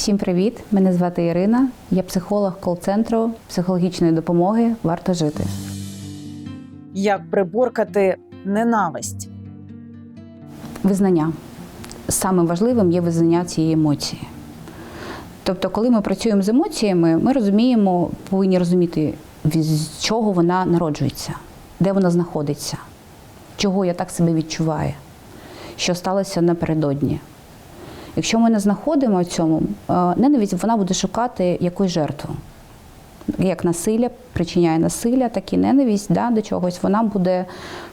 Всім привіт! Мене звати Ірина. Я психолог кол-центру психологічної допомоги Варто жити. Як приборкати ненависть? Визнання. Самим важливим є визнання цієї емоції. Тобто, коли ми працюємо з емоціями, ми розуміємо, повинні розуміти, з чого вона народжується, де вона знаходиться, чого я так себе відчуваю, що сталося напередодні. Якщо ми не знаходимо в цьому, е, ненависть вона буде шукати якусь жертву. Як насилля причиняє насилля, так і ненависть да, до чогось, вона буде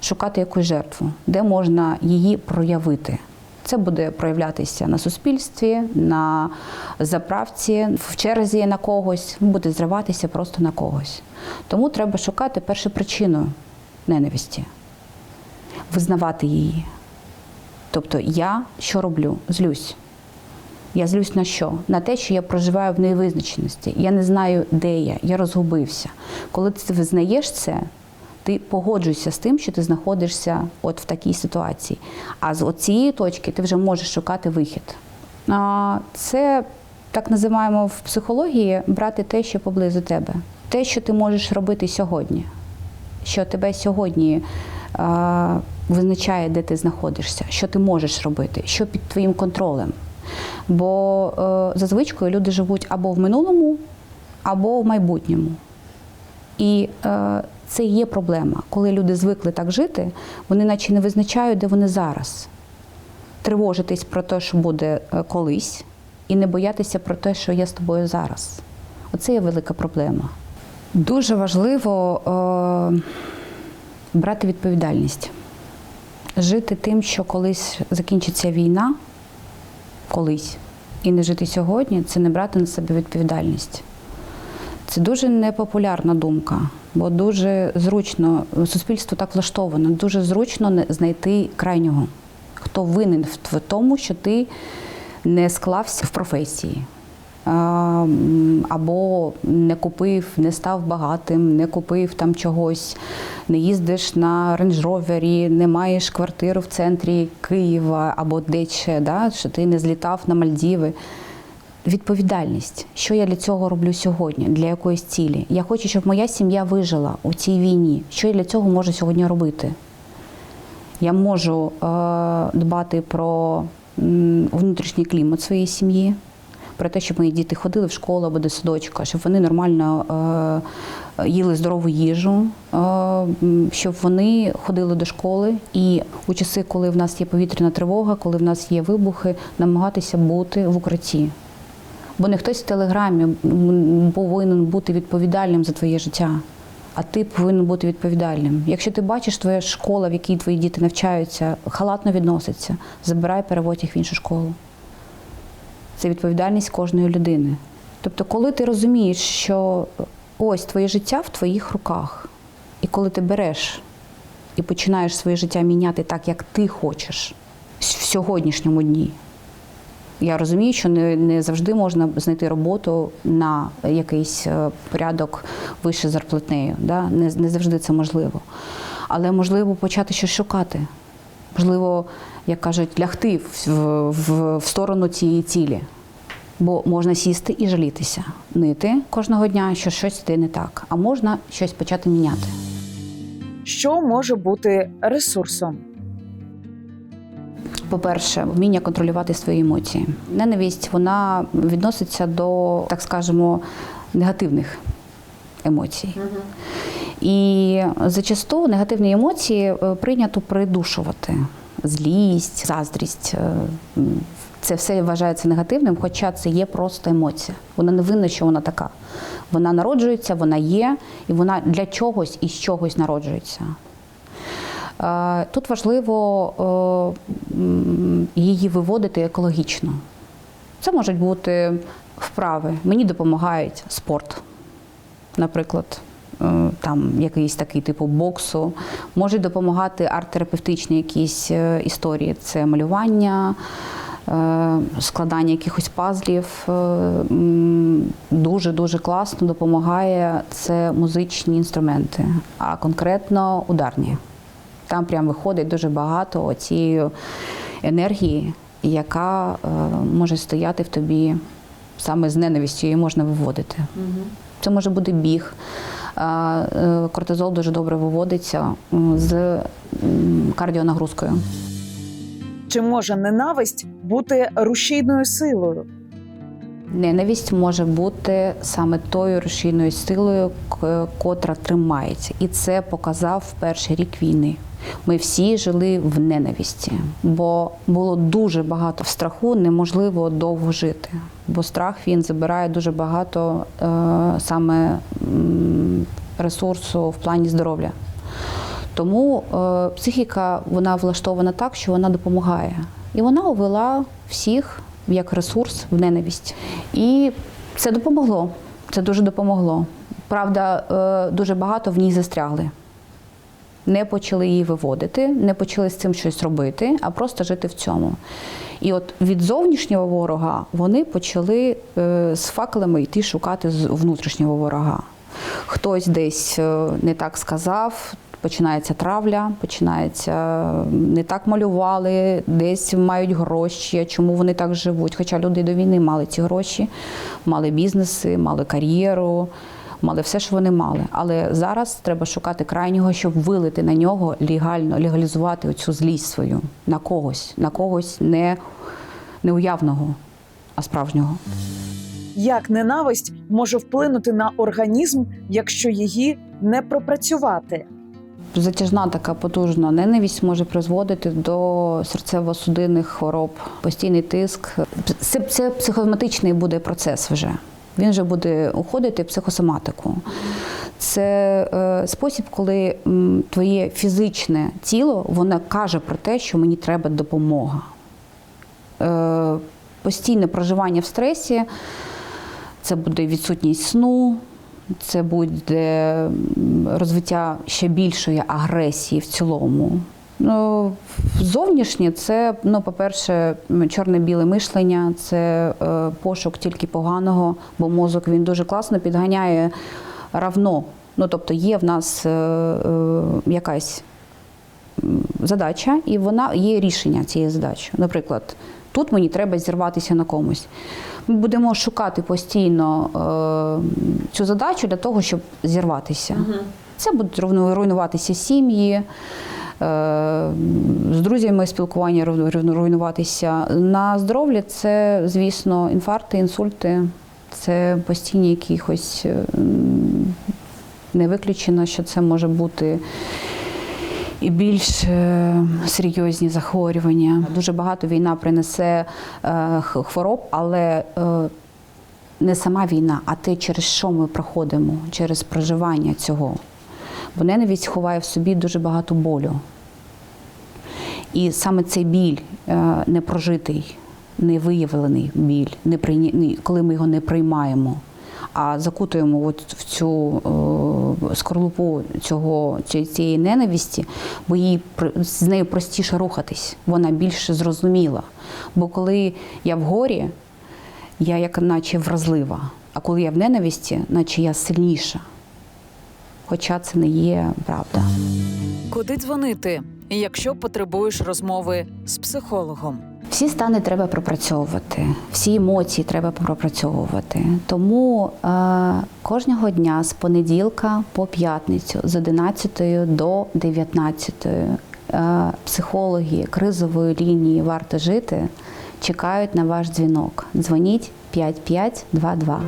шукати якусь жертву, де можна її проявити. Це буде проявлятися на суспільстві, на заправці, в черзі на когось, буде зриватися просто на когось. Тому треба шукати першу причину ненависті, визнавати її. Тобто я що роблю? Злюсь. Я злюсь на що? На те, що я проживаю в невизначеності. Я не знаю, де я, я розгубився. Коли ти визнаєш це, ти погоджуєшся з тим, що ти знаходишся от в такій ситуації. А з цієї точки ти вже можеш шукати вихід. Це так називаємо в психології брати те, що поблизу тебе. Те, що ти можеш робити сьогодні, що тебе сьогодні визначає, де ти знаходишся, що ти можеш робити, що під твоїм контролем. Бо е, за звичкою люди живуть або в минулому, або в майбутньому. І е, це є проблема. Коли люди звикли так жити, вони наче не визначають, де вони зараз. Тривожитись про те, що буде е, колись, і не боятися про те, що я з тобою зараз. Оце є велика проблема. Дуже важливо е, брати відповідальність, жити тим, що колись закінчиться війна колись. І не жити сьогодні це не брати на себе відповідальність. Це дуже непопулярна думка, бо дуже зручно, суспільство так влаштовано, дуже зручно знайти крайнього, хто винен в тому, що ти не склався в професії. Або не купив, не став багатим, не купив там чогось, не їздиш на рейндж-ровері, не маєш квартиру в центрі Києва або де-ще, да, що ти не злітав на Мальдіви. Відповідальність, що я для цього роблю сьогодні, для якоїсь цілі. Я хочу, щоб моя сім'я вижила у цій війні. Що я для цього можу сьогодні робити? Я можу е, дбати про внутрішній клімат своєї сім'ї про те, щоб мої діти ходили в школу або до садочка, щоб вони нормально е, їли здорову їжу, е, щоб вони ходили до школи. І у часи, коли в нас є повітряна тривога, коли в нас є вибухи, намагатися бути в укритті. Бо не хтось в телеграмі повинен бути відповідальним за твоє життя. А ти повинен бути відповідальним. Якщо ти бачиш, твоя школа, в якій твої діти навчаються, халатно відноситься, забирай, переводь їх в іншу школу це відповідальність кожної людини. Тобто, коли ти розумієш, що ось твоє життя в твоїх руках, і коли ти береш і починаєш своє життя міняти так, як ти хочеш в сьогоднішньому дні. Я розумію, що не не завжди можна знайти роботу на якийсь е, порядок вище зарплатнею. Да? Не, не завжди це можливо. Але можливо почати щось шукати. Можливо, як кажуть, лягти в, в, в сторону цієї цілі. Бо можна сісти і жалітися, нити кожного дня, що щось йде не так, а можна щось почати міняти. Що може бути ресурсом? По-перше, вміння контролювати свої емоції. Ненависть вона відноситься до, так скажемо, негативних емоцій. Угу. І зачасту негативні емоції е, прийнято придушувати. Злість, заздрість. Е, це все вважається негативним, хоча це є просто емоція. Вона не винна, що вона така. Вона народжується, вона є, і вона для чогось і з чогось народжується. Е, тут важливо її виводити екологічно. Це можуть бути вправи. Мені допомагають спорт, наприклад. Е, там якийсь такий типу боксу, можуть допомагати арт-терапевтичні якісь е, історії. Це малювання, е, складання якихось пазлів. Дуже-дуже класно допомагає це музичні інструменти, а конкретно ударні. Там прям виходить дуже багато цієї енергії, яка може стояти в тобі саме з ненавистю її можна виводити. Це може бути біг. Е, Кортизол дуже добре виводиться з кардіонагрузкою. Чи може ненависть бути рушійною силою? Ненависть може бути саме тою рушійною силою, котра тримається. І це показав перший рік війни. Ми всі жили в ненависті, бо було дуже багато страху, неможливо довго жити. Бо страх він забирає дуже багато е, саме ресурсу в плані здоров'я. Тому е, психіка вона влаштована так, що вона допомагає. І вона увела всіх як ресурс в ненависть. І це допомогло. Це дуже допомогло. Правда, е, дуже багато в ній застрягли. Не почали її виводити, не почали з цим щось робити, а просто жити в цьому. І от від зовнішнього ворога вони почали е, з факелами йти шукати внутрішнього ворога. Хтось десь е, не так сказав, починається травля, починається не так малювали, десь мають гроші. Чому вони так живуть? Хоча люди до війни мали ці гроші, мали бізнеси, мали кар'єру, мали все, що вони мали. Але зараз треба шукати крайнього, щоб вилити на нього легально, легалізувати оцю злість свою на когось, на когось не, не уявного, а справжнього. Як ненависть може вплинути на організм, якщо її не пропрацювати? Затяжна така потужна ненависть може призводити до серцево-судинних хвороб, постійний тиск. Це, це психосоматичний буде процес вже. Він вже буде уходити психосоматику. Це е, спосіб, коли твоє фізичне тіло воно каже про те, що мені треба допомога. Е, постійне проживання в стресі, це буде відсутність сну, це буде розвиття ще більшої агресії в цілому. Ну, зовнішнє це, ну, по-перше, чорне-біле мишлення, це е, пошук тільки поганого, бо мозок він дуже класно підганяє равно. Ну, тобто є в нас е, е, якась задача, і вона є рішення цієї задачі. Наприклад, тут мені треба зірватися на комусь. Ми будемо шукати постійно е, цю задачу для того, щоб зірватися. Це будуть руйнуватися сім'ї. Е, З друзями спілкування руйну- руйну- руйнуватися. На здоров'я це, звісно, інфаркти, інсульти, це постійні якихось е, не виключено, що це може бути і більш е, серйозні захворювання. Дуже багато війна принесе хвороб, але не сама війна, а те, через що ми проходимо, через проживання цього. Бо ненависть ховає в собі дуже багато болю. І саме цей біль е, непрожитий, невиявлений біль, не коли ми його не приймаємо, а закутуємо от в цю е, скорлупу цього, цієї ненависті, бо їй з нею простіше рухатись, вона більше зрозуміла. Бо коли я в горі, я як наче вразлива, а коли я в ненависті, наче я сильніша. Хоча це не є правда. Куди дзвонити, якщо потребуєш розмови з психологом? Всі стани треба пропрацьовувати, всі емоції треба пропрацьовувати. Тому е, кожного дня з понеділка по п'ятницю з 11 до 19 е, психологи кризової лінії варто жити чекають на ваш дзвінок. Дзвоніть 5522.